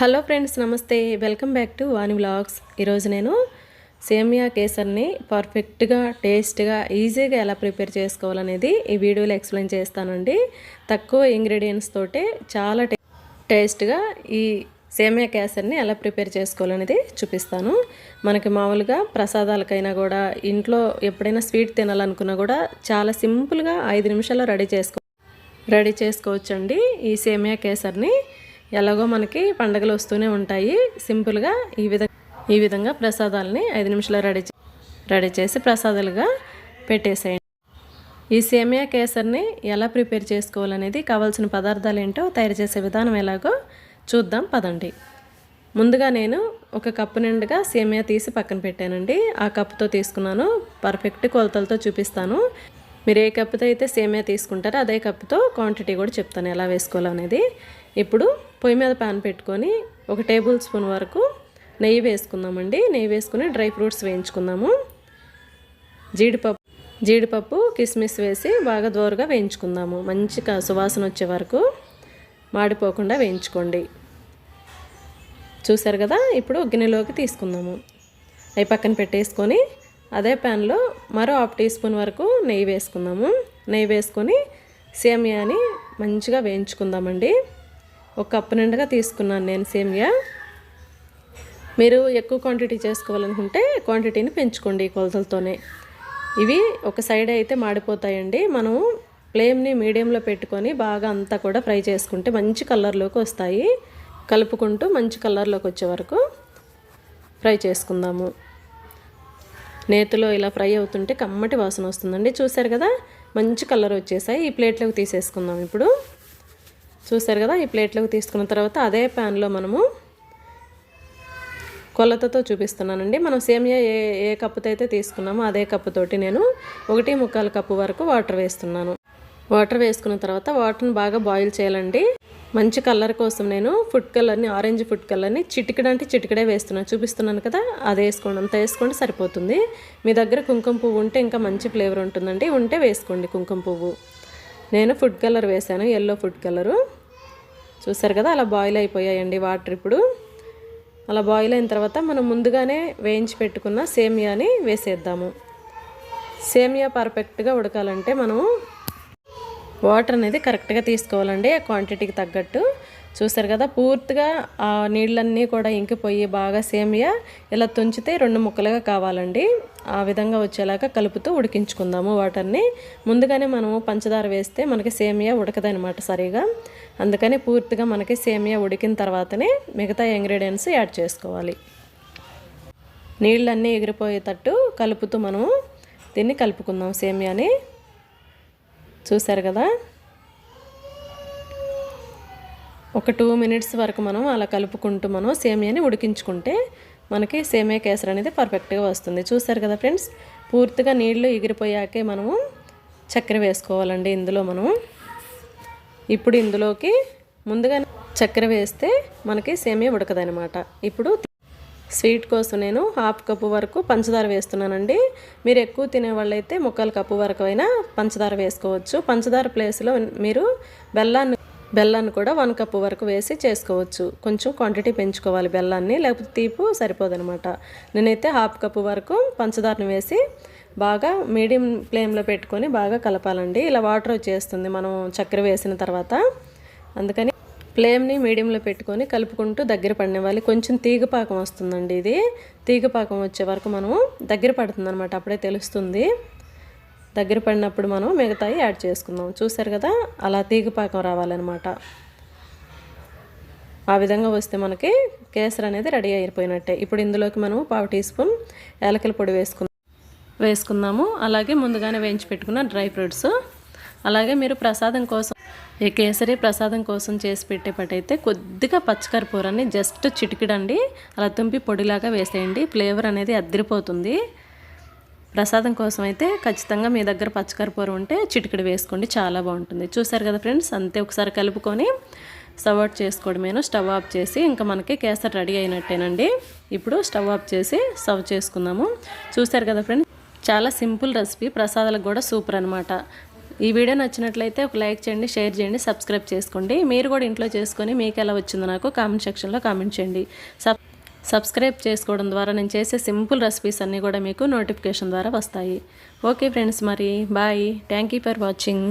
Hello friends నమస్తే. Welcome back to Vani vlogs. ఈరోజు నేను సేమియా కేసర్ని పర్ఫెక్ట్గా టేస్ట్గా ఈజీగా ఎలా ప్రిపేర్ చేసుకోవాలనేది ఈ వీడియోలో ఎక్స్ప్లెయిన్ చేస్తానండి. తక్కువ ఇంగ్రీడియంట్స్ తోటే చాలా టేస్ట్గా ఈ సేమియా కేసర్ని ఎలా ప్రిపేర్ చేసుకోవాలనేది చూపిస్తాను. మనకి మామూలుగా ప్రసాదాలకైనా కూడా ఇంట్లో ఎప్పుడైనా స్వీట్ తినాలనుకున్నా కూడా చాలా సింపుల్గా ఐదు నిమిషాల్లో రెడీ చేసుకో రెడీ చేసుకోవచ్చండి ఈ సేమియా కేసర్ని. ఎలాగో మనకి పండగలు వస్తూనే ఉంటాయి. సింపుల్గా ఈ విధంగా ఈ విధంగా ప్రసాదాలని ఐదు నిమిషాలు రెడీ రెడీ చేసి ప్రసాదాలుగా పెట్టేసేయండి. ఈ సేమియా కేసర్ని ఎలా ప్రిపేర్ చేసుకోవాలనేది కావాల్సిన పదార్థాలు ఏంటో తయారు చేసే విధానం ఎలాగో చూద్దాం పదండి. ముందుగా నేను ఒక కప్పు నిండుగా సేమియా తీసి పక్కన పెట్టానండి. ఆ కప్పుతో తీసుకున్నాను. పర్ఫెక్ట్ కొలతలతో చూపిస్తాను. మీరు ఏ కప్పుతో అయితే సేమియా తీసుకుంటారో అదే కప్పుతో క్వాంటిటీ కూడా చెప్తాను ఎలా వేసుకోవాలో అనేది ఇప్పుడు పొయ్యి మీద ప్యాన్ పెట్టుకొని ఒక టేబుల్ స్పూన్ వరకు నెయ్యి వేసుకుందామండి. నెయ్యి వేసుకుని డ్రై ఫ్రూట్స్ వేయించుకుందాము. జీడిపప్పు జీడిపప్పు కిస్మిస్ వేసి బాగా దోరగా వేయించుకుందాము. మంచిగా సువాసన వచ్చే వరకు మాడిపోకుండా వేయించుకోండి. చూసారు కదా? ఇప్పుడు గిన్నెలోకి తీసుకుందాము. అవి పక్కన పెట్టేసుకొని అదే ప్యాన్లో మరో హాఫ్ టీ స్పూన్ వరకు నెయ్యి వేసుకుందాము. నెయ్యి వేసుకొని సేమియాని మంచిగా వేయించుకుందామండి. ఒక కప్పు నిండుగా తీసుకున్నాను నేను సేమియా. మీరు ఎక్కువ క్వాంటిటీ చేసుకోవాలనుకుంటే క్వాంటిటీని పెంచుకోండి ఈ కొలతలతోనే. ఇవి ఒక సైడ్ అయితే మాడిపోతాయండి. మనం ఫ్లేమ్ని మీడియంలో పెట్టుకొని బాగా అంతా కూడా ఫ్రై చేసుకుంటే మంచి కలర్లోకి వస్తాయి. కలుపుకుంటూ మంచి కలర్లోకి వచ్చే వరకు ఫ్రై చేసుకుందాము. నేతిలో ఇలా ఫ్రై అవుతుంటే కమ్మటి వాసన వస్తుందండి. చూసారు కదా? మంచి కలర్ వచ్చేసాయి. ఈ ప్లేట్లోకి తీసేసుకుందాం ఇప్పుడు. చూసారు కదా ఈ ప్లేట్లోకి తీసుకున్న తర్వాత అదే ప్యాన్లో మనము కొలతతో చూపిస్తున్నానండి. మనం సేమియా ఏ ఏ కప్పుతో అయితే తీసుకున్నామో అదే కప్పుతోటి నేను ఒకటి ముక్కాలు కప్పు వరకు వాటర్ వేస్తున్నాను. వాటర్ వేసుకున్న తర్వాత వాటర్ని బాగా బాయిల్ చేయాలండి. మంచి కలర్ కోసం నేను ఫుడ్ కలర్ని ఆరెంజ్ ఫుడ్ కలర్ని చిటికడ అంటే చిటికడే వేస్తున్నాను. చూపిస్తున్నాను కదా అది వేసుకోండి అంత వేసుకోండి సరిపోతుంది. మీ దగ్గర కుంకుమ పువ్వు ఉంటే ఇంకా మంచి ఫ్లేవర్ ఉంటుందండి. ఉంటే వేసుకోండి కుంకుమ పువ్వు. నేను ఫుడ్ కలర్ వేసాను ఎల్లో ఫుడ్ కలరు. చూసారు కదా అలా బాయిల్ అయిపోయాయండి వాటర్ ఇప్పుడు. అలా బాయిల్ అయిన తర్వాత మనం ముందుగానే వేయించి పెట్టుకున్న సేమియాని వేసేద్దాము. సేమియా పర్ఫెక్ట్గా ఉడకాలంటే మనం వాటర్ అనేది కరెక్ట్గా తీసుకోవాలండి ఆ క్వాంటిటీకి తగ్గట్టు. చూసారు కదా పూర్తిగా ఆ నీళ్ళన్నీ కూడా ఇంకిపోయి బాగా సేమియా ఇలా తుంచితే రెండు ముక్కలుగా కావాలండి. ఆ విధంగా వచ్చేలాగా కలుపుతూ ఉడికించుకుందాము వాటర్ని. ముందుగానే మనము పంచదార వేస్తే మనకి సేమియా ఉడకదనమాట సరిగా. అందుకని పూర్తిగా మనకి సేమియా ఉడికిన తర్వాతనే మిగతా ఇంగ్రీడియంట్స్ యాడ్ చేసుకోవాలి. నీళ్ళన్నీ ఎగిరిపోయేటట్టు కలుపుతూ మనము దీన్ని కలుపుకుందాం సేమియాని. చూసారు కదా? ఒక టూ మినిట్స్ వరకు మనం అలా కలుపుకుంటూ మనం సేమియాని ఉడికించుకుంటే మనకి సేమియా కేసరి అనేది పర్ఫెక్ట్గా వస్తుంది. చూసారు కదా ఫ్రెండ్స్ పూర్తిగా నీళ్ళు ఎగిరిపోయాకే మనము చక్కెర వేసుకోవాలండి ఇందులో మనము ఇప్పుడు ఇందులోకి ముందుగా చక్కెర వేస్తే మనకి సేమియా ఉడకదనమాట ఇప్పుడు స్వీట్ కోసం నేను హాఫ్ కప్పు వరకు పంచదార వేస్తున్నానండి. మీరు ఎక్కువ తినే వాళ్ళైతే ముక్కలు కప్పు వరకు అయినా పంచదార వేసుకోవచ్చు. పంచదార ప్లేస్లో మీరు బెల్లాన్ని బెల్లాన్ని కూడా వన్ కప్పు వరకు వేసి చేసుకోవచ్చు. కొంచెం క్వాంటిటీ పెంచుకోవాలి బెల్లాన్ని లేకపోతే తీపు సరిపోదనమాట. నేనైతే హాఫ్ కప్పు వరకు పంచదారని వేసి బాగా మీడియం ఫ్లేమ్లో పెట్టుకొని బాగా కలపాలండి. ఇలా వాటర్ వచ్చేస్తుంది మనం చక్కెర వేసిన తర్వాత. అందుకని ఫ్లేమ్ని మీడియంలో పెట్టుకొని కలుపుకుంటూ దగ్గర పడినివ్వాలి. కొంచెం తీగపాకం వస్తుందండి ఇది. తీగపాకం వచ్చే వరకు మనం దగ్గర పడుతుంది అనమాట అప్పుడే తెలుస్తుంది. దగ్గర పడినప్పుడు మనం మిగతాయి యాడ్ చేసుకుందాం. చూసారు కదా? అలా తీగపాకం రావాలన్నమాట. ఆ విధంగా వస్తే మనకి కేసరి అనేది రెడీ అయిపోయినట్టే. ఇప్పుడు ఇందులోకి మనం పావు టీ స్పూన్ ఏలకల పొడి వేసుకుందాం. వేసుకుందాము. అలాగే ముందుగానే వేయించి పెట్టుకున్న డ్రై ఫ్రూట్స్. అలాగే మీరు ప్రసాదం కోసం ఈ కేసరి ప్రసాదం కోసం చేసి పెట్టేపటైతే కొద్దిగా పచ్చకర్పూరాన్ని జస్ట్ చిటికిడండి. అలా తుంపి పొడిలాగా వేసేయండి. ఫ్లేవర్ అనేది అద్దరిపోతుంది ప్రసాదం కోసం అయితే ఖచ్చితంగా మీ దగ్గర పచ్చకర్పూరం ఉంటే చిటికెడు వేసుకోండి చాలా బాగుంటుంది. చూసారు కదా ఫ్రెండ్స్ అంతే ఒకసారి కలుపుకొని స్టవ్ అవుట్ చేసుకోవడమేను. స్టవ్ ఆఫ్ చేసి ఇంకా మనకి కేసర్ రెడీ అయినట్టేనండి. ఇప్పుడు స్టవ్ ఆఫ్ చేసి సర్వ్ చేసుకుందాము. చూసారు కదా ఫ్రెండ్స్ చాలా సింపుల్ రెసిపీ ప్రసాదాలకు కూడా సూపర్ అనమాట ఈ వీడియో నచ్చినట్లయితే ఒక లైక్ చేయండి షేర్ చేయండి సబ్స్క్రైబ్ చేసుకోండి. మీరు కూడా ఇంట్లో చేసుకొని మీకు ఎలా వచ్చిందో నాకు కామెంట్ సెక్షన్లో కామెంట్ చేయండి. సబ్ సబ్స్క్రైబ్ చేసుకోవడం ద్వారా నేను చేసే సింపుల్ రెసిపీస్ అన్నీ కూడా మీకు నోటిఫికేషన్ ద్వారా వస్తాయి. ఓకే ఫ్రెండ్స్ మరి bye. Thank you for watching.